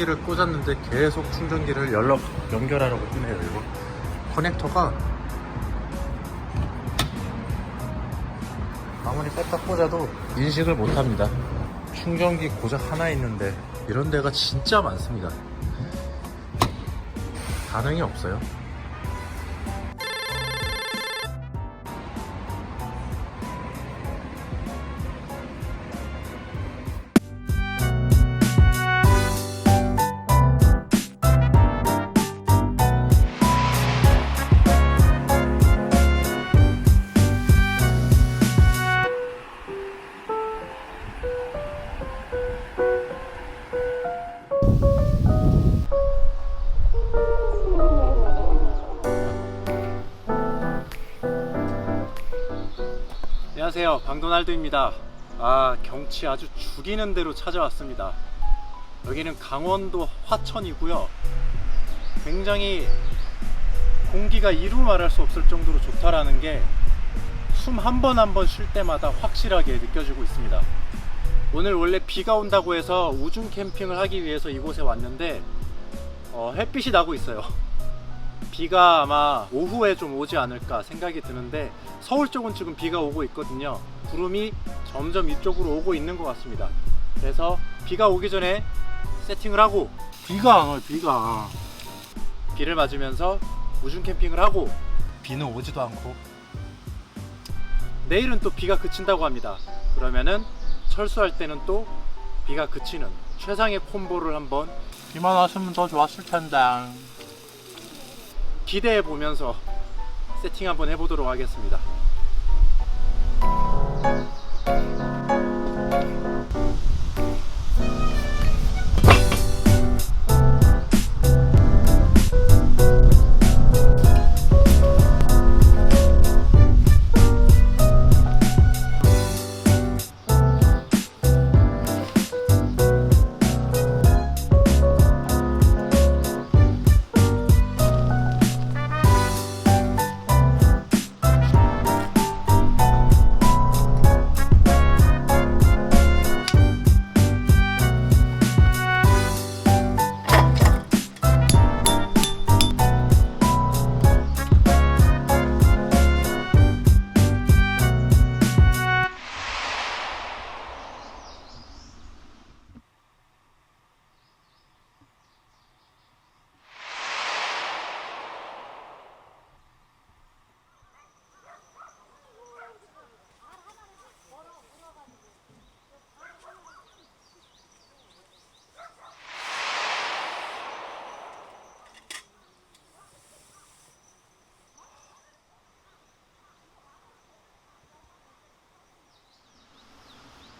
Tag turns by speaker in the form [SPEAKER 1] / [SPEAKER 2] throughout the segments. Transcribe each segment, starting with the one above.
[SPEAKER 1] 충전기를 꽂았는데 계속 충전기를 연락 연결하라고 뜨네요 이거. 커넥터가. 아무리 뺐다 꽂아도 인식을 못합니다. 충전기 고작 하나 있는데 이런 데가 진짜 많습니다. 반응이 없어요 안녕하세요. 방도날드입니다. 아 경치 아주 죽이는 대로 찾아왔습니다. 여기는 강원도 화천이고요. 굉장히 공기가 이루 말할 수 없을 정도로 좋다라는 게 숨 한 번 한 번 쉴 때마다 확실하게 느껴지고 있습니다. 오늘 원래 비가 온다고 해서 우중 캠핑을 하기 위해서 이곳에 왔는데 어, 햇빛이 나고 있어요 비가 아마 오후에 좀 오지 않을까 생각이 드는데 서울 쪽은 지금 비가 오고 있거든요. 구름이 점점 이쪽으로 오고 있는 것 같습니다. 그래서 비가 오기 전에 세팅을 하고 비가 안 와요, 비가. 비를 맞으면서 우중 캠핑을 하고 비는 오지도 않고 내일은 또 비가 그친다고 합니다. 그러면은 철수할 때는 또 비가 그치는 최상의 콤보를 한번 비만 왔으면 더 좋았을 텐데. 기대해 보면서 세팅 한번 해보도록 하겠습니다.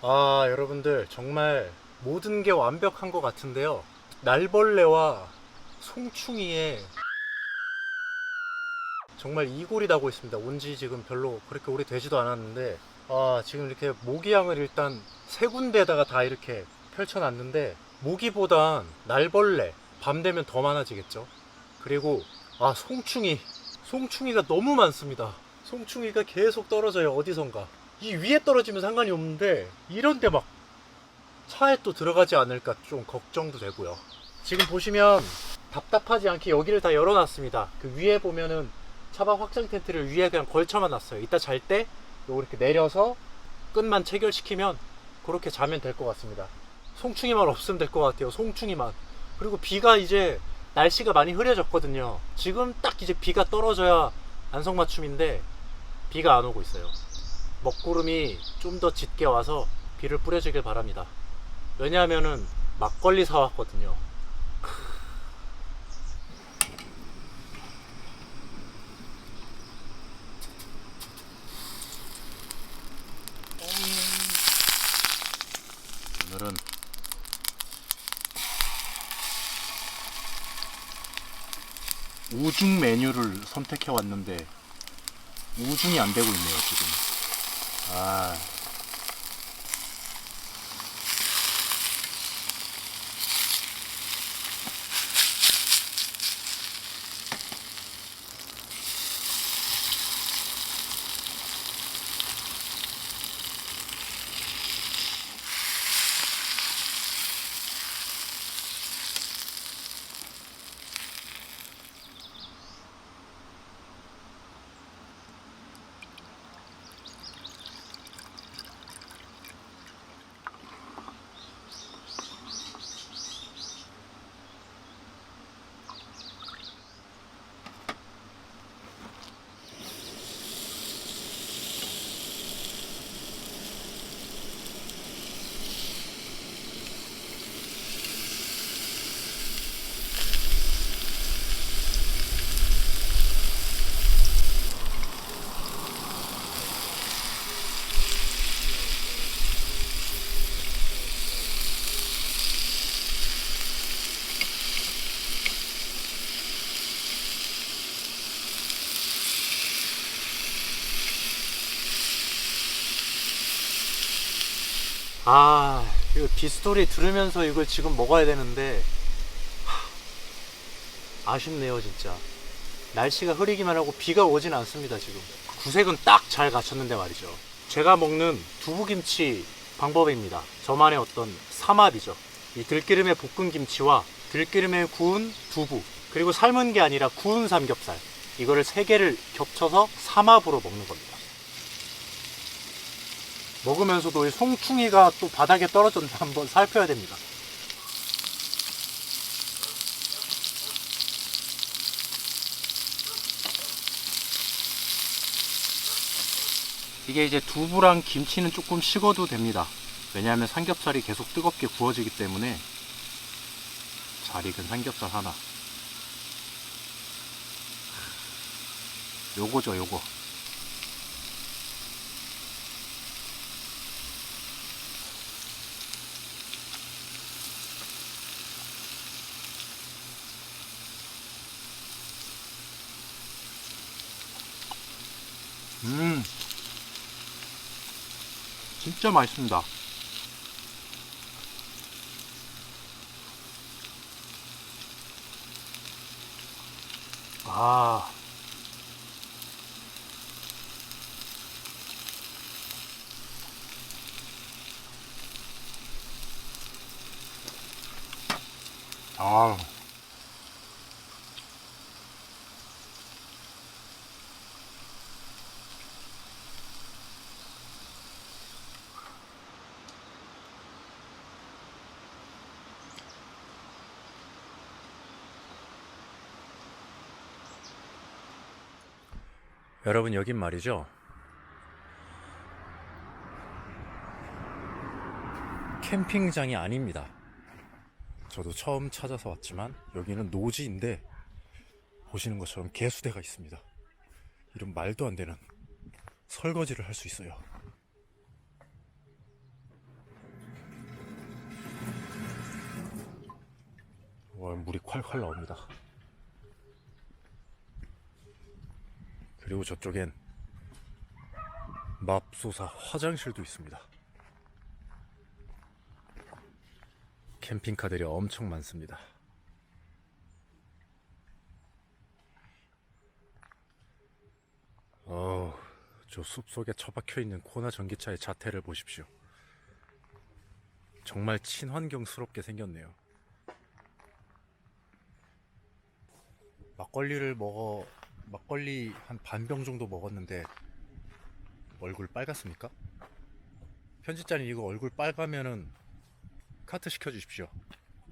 [SPEAKER 1] 아, 여러분들 정말 모든 게 완벽한 것 같은데요. 날벌레와 송충이의 정말 이골이 나고 있습니다. 온지 지금 별로 그렇게 오래 되지도 않았는데 아, 지금 이렇게 모기향을 일단 세 군데다가 다 이렇게 펼쳐놨는데 모기보단 날벌레 밤 되면 더 많아지겠죠. 그리고 아 송충이 송충이가 너무 많습니다. 송충이가 계속 떨어져요 어디선가. 이 위에 떨어지면 상관이 없는데 이런데 막 차에 또 들어가지 않을까 좀 걱정도 되고요. 지금 보시면 답답하지 않게 여기를 다 열어놨습니다. 그 위에 보면은 차박 확장 텐트를 위에 그냥 걸쳐만 놨어요. 이따 잘 때 이렇게 내려서 끝만 체결시키면 그렇게 자면 될 것 같습니다. 송충이만 없으면 될 것 같아요. 송충이만. 그리고 비가 이제 날씨가 많이 흐려졌거든요. 지금 딱 이제 비가 떨어져야 안성맞춤인데 비가 안 오고 있어요. 먹구름이 좀 더 짙게 와서 비를 뿌려주길 바랍니다. 왜냐하면은 막걸리 사왔거든요. 오늘은 우중 메뉴를 선택해 왔는데 우중이 안 되고 있네요 지금. 아. 아, 이거 비스토리 들으면서 이걸 지금 먹어야 되는데 하, 아쉽네요, 진짜. 날씨가 흐리기만 하고 비가 오진 않습니다, 지금. 구색은 딱 잘 갖췄는데 말이죠. 제가 먹는 두부김치 방법입니다. 저만의 어떤 삼합이죠. 이 들기름에 볶은 김치와 들기름에 구운 두부, 그리고 삶은 게 아니라 구운 삼겹살. 이거를 세 개를 겹쳐서 삼합으로 먹는 겁니다. 먹으면서도 이 송충이가 또 바닥에 떨어졌나 한번 살펴야 됩니다. 이게 이제 두부랑 김치는 조금 식어도 됩니다. 왜냐하면 삼겹살이 계속 뜨겁게 구워지기 때문에 잘 익은 삼겹살 하나. 요거죠, 요거. 음. 진짜 맛있습니다. 아. 아. 여러분 여긴 말이죠. 캠핑장이 아닙니다. 저도 처음 찾아서 왔지만 여기는 노지인데 보시는 것처럼 개수대가 있습니다. 이런 말도 안 되는 설거지를 할 수 있어요. 와, 물이 콸콸 나옵니다. 그리고 저쪽엔 맙소사 화장실도 있습니다. 캠핑카들이 엄청 많습니다. 어, 저 숲속에 처박혀 있는 코나 전기차의 자태를 보십시오. 정말 친환경스럽게 생겼네요. 막걸리를 먹어 막걸리 한 반 병 정도 먹었는데 얼굴 빨갛습니까? 편집자님 이거 얼굴 빨가면은 카트 시켜주십시오.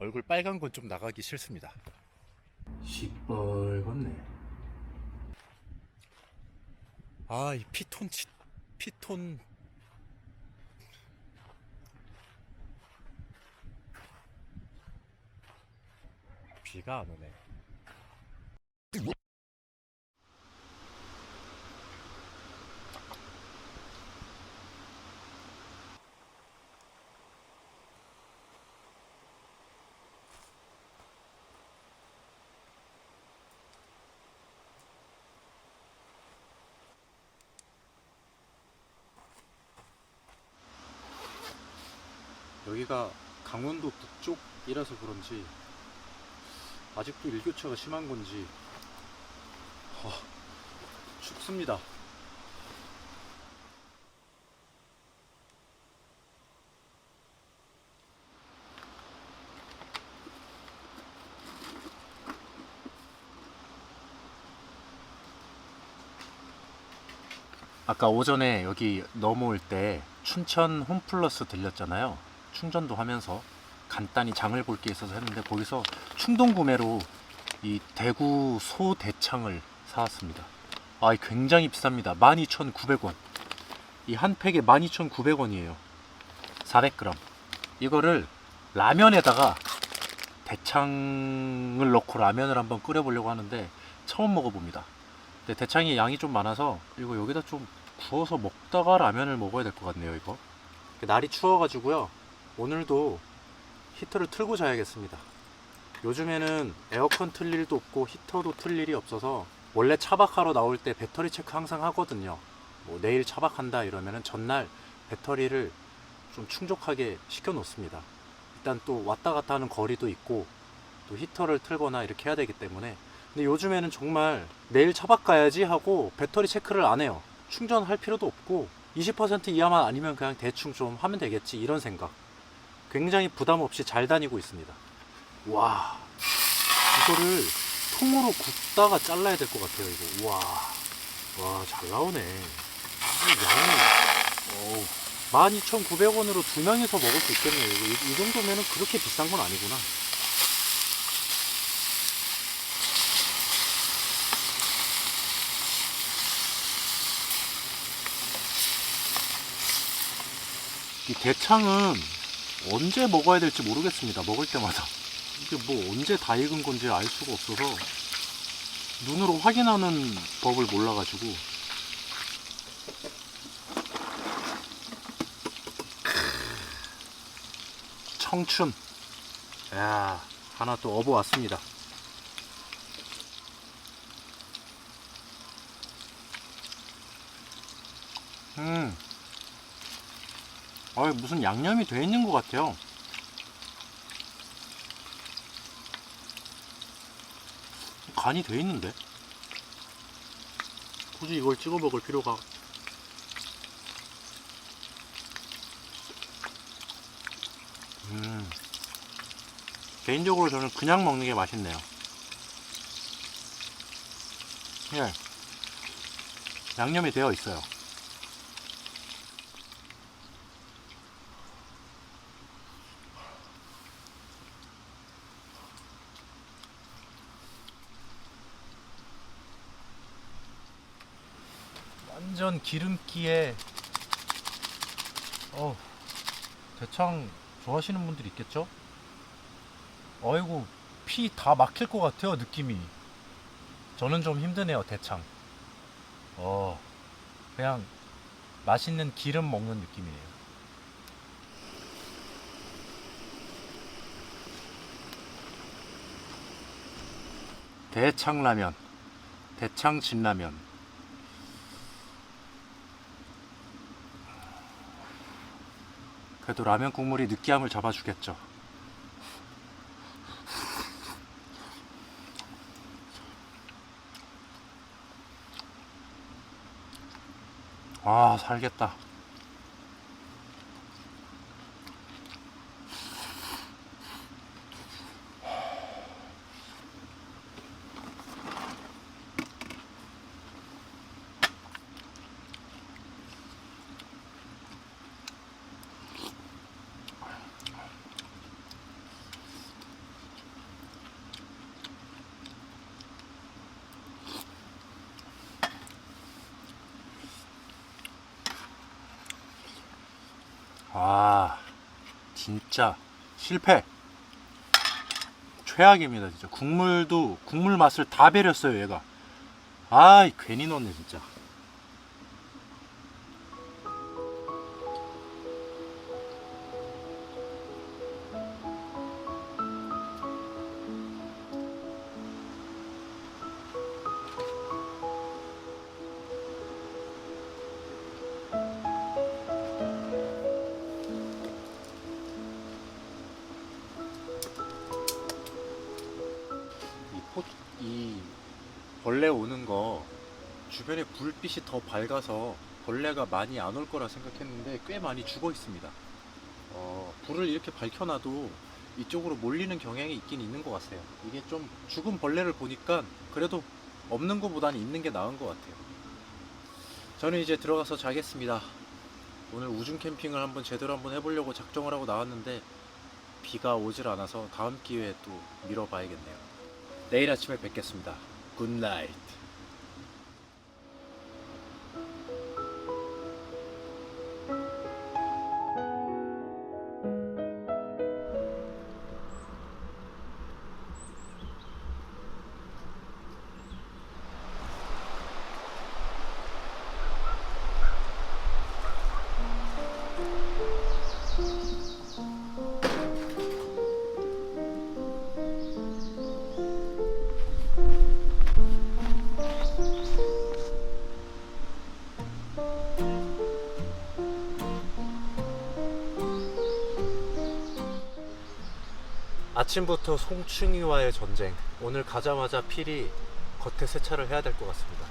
[SPEAKER 1] 얼굴 빨간 건 좀 나가기 싫습니다. 시뻘겋네. 아, 이 피톤 치, 피톤. 비가 안 오네. 여기가 강원도 북쪽이라서 그런지 아직도 일교차가 심한 건지 아, 춥습니다. 아까 오전에 여기 넘어올 때 춘천 홈플러스 들렸잖아요. 충전도 하면서 간단히 장을 볼 게 있어서 했는데 거기서 충동 구매로 이 대구 소 대창을 사왔습니다. 아, 굉장히 비쌉니다. 12,900원. 이 한 팩에 12,900원이에요. 400g. 이거를 라면에다가 대창을 넣고 라면을 한번 끓여보려고 하는데 처음 먹어봅니다. 근데 대창이 양이 좀 많아서 이거 여기다 좀 구워서 먹다가 라면을 먹어야 될 것 같네요, 이거. 날이 추워가지고요. 오늘도 히터를 틀고 자야겠습니다. 요즘에는 에어컨 틀 일도 없고 히터도 틀 일이 없어서 원래 차박하러 나올 때 배터리 체크 항상 하거든요. 뭐 내일 차박한다 이러면은 전날 배터리를 좀 충족하게 시켜 놓습니다. 일단 또 왔다 갔다 하는 거리도 있고 또 히터를 틀거나 이렇게 해야 되기 때문에 근데 요즘에는 정말 내일 차박 가야지 하고 배터리 체크를 안 해요. 충전할 필요도 없고 20% 이하만 아니면 그냥 대충 좀 하면 되겠지 이런 생각. 굉장히 부담 없이 잘 다니고 있습니다. 와 이거를 통으로 굽다가 잘라야 될 것 같아요 이거. 와, 와 잘 나오네. 이 양이 어우, 12,900원으로 두 명이서 먹을 수 있겠네요. 이, 이 정도면은 그렇게 비싼 건 아니구나. 이 대창은 언제 먹어야 될지 모르겠습니다. 먹을 때마다. 이게 뭐 언제 다 익은 건지 알 수가 없어서 눈으로 확인하는 법을 몰라가지고 청춘 야 하나 또 업어 왔습니다 음 아, 무슨 양념이 돼 있는 것 같아요. 간이 돼 있는데? 굳이 이걸 찍어 먹을 필요가 음. 개인적으로 저는 그냥 먹는 게 맛있네요. 예. 양념이 되어 있어요 완전 기름기에 어 대창 좋아하시는 분들 있겠죠? 어이구 피 다 막힐 것 같아요 느낌이. 저는 좀 힘드네요 대창. 어 그냥 맛있는 기름 먹는 느낌이에요. 대창라면 대창 진라면 그래도 라면 국물이 느끼함을 잡아주겠죠. 아, 살겠다. 아, 진짜 실패. 최악입니다, 진짜. 국물도 국물 맛을 다 배렸어요, 얘가. 아, 괜히 넣었네, 진짜. 벌레 오는 거 주변에 불빛이 더 밝아서 벌레가 많이 안 올 거라 생각했는데 꽤 많이 죽어 있습니다. 어, 불을 이렇게 밝혀놔도 이쪽으로 몰리는 경향이 있긴 있는 것 같아요. 이게 좀 죽은 벌레를 보니까 그래도 없는 것보다는 있는 게 나은 것 같아요. 저는 이제 들어가서 자겠습니다. 오늘 우중 캠핑을 한번 제대로 한번 해보려고 작정을 하고 나왔는데 비가 오질 않아서 다음 기회에 또 미뤄봐야겠네요. 내일 아침에 뵙겠습니다. 굿나 아침부터 송충이와의 전쟁. 오늘 가자마자 필이 겉에 세차를 해야 될 것 같습니다.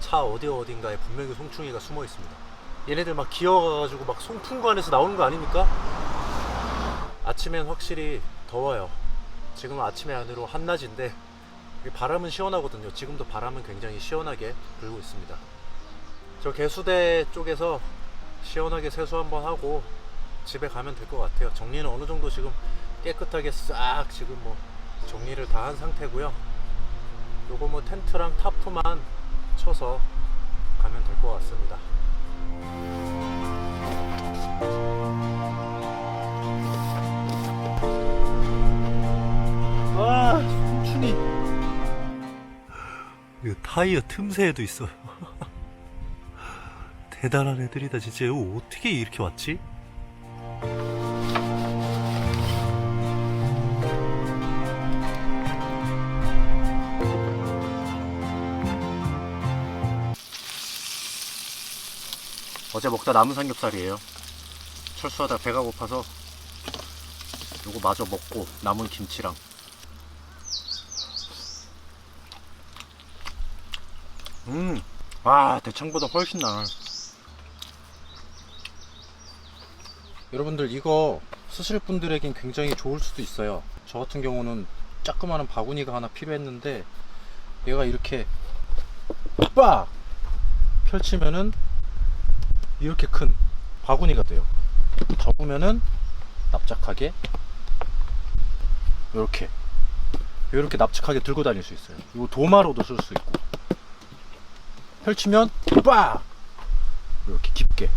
[SPEAKER 1] 차 어디 어딘가에 분명히 송충이가 숨어 있습니다. 얘네들 막 기어가가지고 막 송풍구 안에서 나오는 거 아닙니까? 아침엔 확실히 더워요. 지금 아침에 안으로 한낮인데 바람은 시원하거든요. 지금도 바람은 굉장히 시원하게 불고 있습니다. 저 개수대 쪽에서 시원하게 세수 한번 하고 집에 가면 될 것 같아요. 정리는 어느 정도 지금 깨끗하게 싹 지금 뭐 정리를 다 한 상태고요. 요거 뭐 텐트랑 타프만 쳐서 가면 될 것 같습니다. 아, 송충이. 이거 타이어 틈새에도 있어요. 대단한 애들이다 진짜 이거 어떻게 이렇게 왔지? 어제 먹다 남은 삼겹살이에요. 철수하다 배가 고파서 요거 마저 먹고 남은 김치랑 음, 아 대창보다 훨씬 나아. 여러분들 이거 쓰실 분들에겐 굉장히 좋을 수도 있어요. 저 같은 경우는 자그마한 바구니가 하나 필요했는데 얘가 이렇게 빡 펼치면은 이렇게 큰 바구니가 돼요. 접으면은 납작하게 이렇게 이렇게 납작하게 들고 다닐 수 있어요. 이거 도마로도 쓸 수 있고 펼치면 빡 이렇게 깊게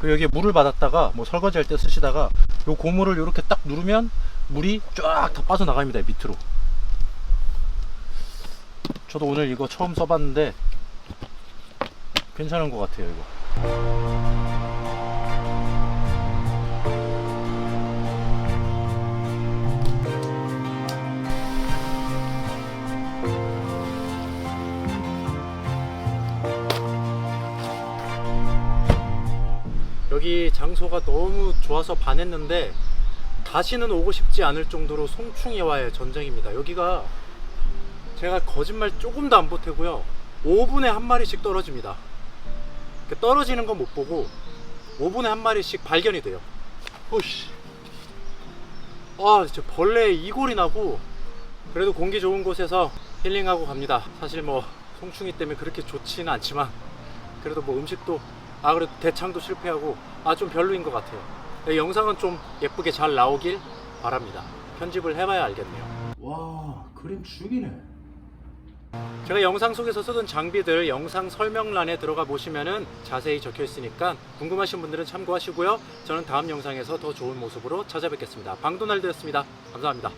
[SPEAKER 1] 그리고 여기에 물을 받았다가 뭐 설거지 할 때 쓰시다가 요 고무를 이렇게 딱 누르면 물이 쫙 다 빠져나갑니다 밑으로. 저도 오늘 이거 처음 써봤는데 괜찮은 것 같아요 이거 여기 장소가 너무 좋아서 반했는데 다시는 오고 싶지 않을 정도로 송충이와의 전쟁입니다. 여기가 제가 거짓말 조금도 안 보태고요. 5분에 한 마리씩 떨어집니다. 그 떨어지는 건 못 보고 5분에 한 마리씩 발견이 돼요. 오씨. 아, 진짜 벌레 이골이 나고 그래도 공기 좋은 곳에서 힐링하고 갑니다. 사실 뭐 송충이 때문에 그렇게 좋지는 않지만 그래도 뭐 음식도 아 그래도 대창도 실패하고 아 좀 별로인 것 같아요. 네, 영상은 좀 예쁘게 잘 나오길 바랍니다. 편집을 해봐야 알겠네요. 와 그림 죽이네. 제가 영상 속에서 쓰던 장비들 영상 설명란에 들어가 보시면은 자세히 적혀 있으니까 궁금하신 분들은 참고하시고요. 저는 다음 영상에서 더 좋은 모습으로 찾아뵙겠습니다. 방도날드였습니다. 감사합니다.